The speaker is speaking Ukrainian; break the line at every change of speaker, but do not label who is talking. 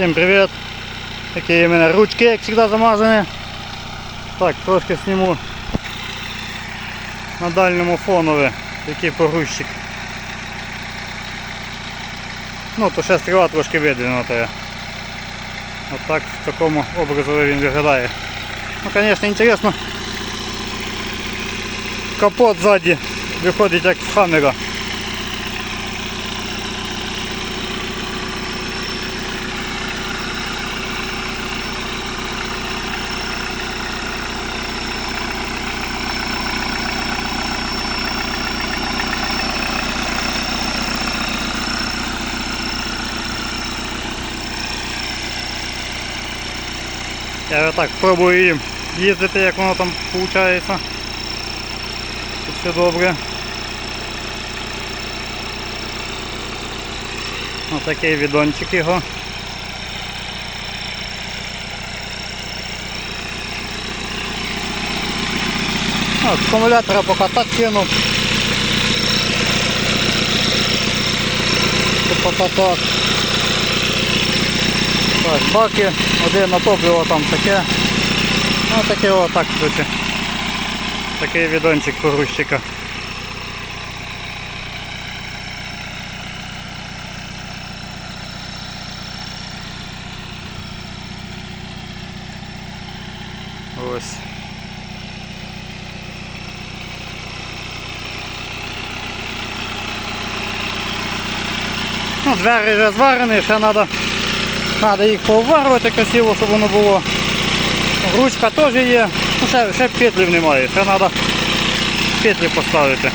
Всім привіт! Такі у мене ручки, як завжди, замазані. Так, трошки зніму на дальньому фонові, який погрузчик. Ну, то ще стріла трошки видвинута. Отак в такому образу він виглядає. Ну, звісно, інтересно. Капот ззаді виходить як в хаммера. Я так пробую їм їздити, як воно там виходить. Тут все добре. Ось такий відончик його. От, акумулятора поки так кинув. Так. Так, баки, один на топливо там таке. Ну таке отак, короче. Такий відончик погрузчика. Ось. Ну, двері вже зварені, ще треба Треба їх поварвати красиво, щоб воно було. Ручка теж є. Ну, ще, ще петлів немає, ще треба петлі поставити.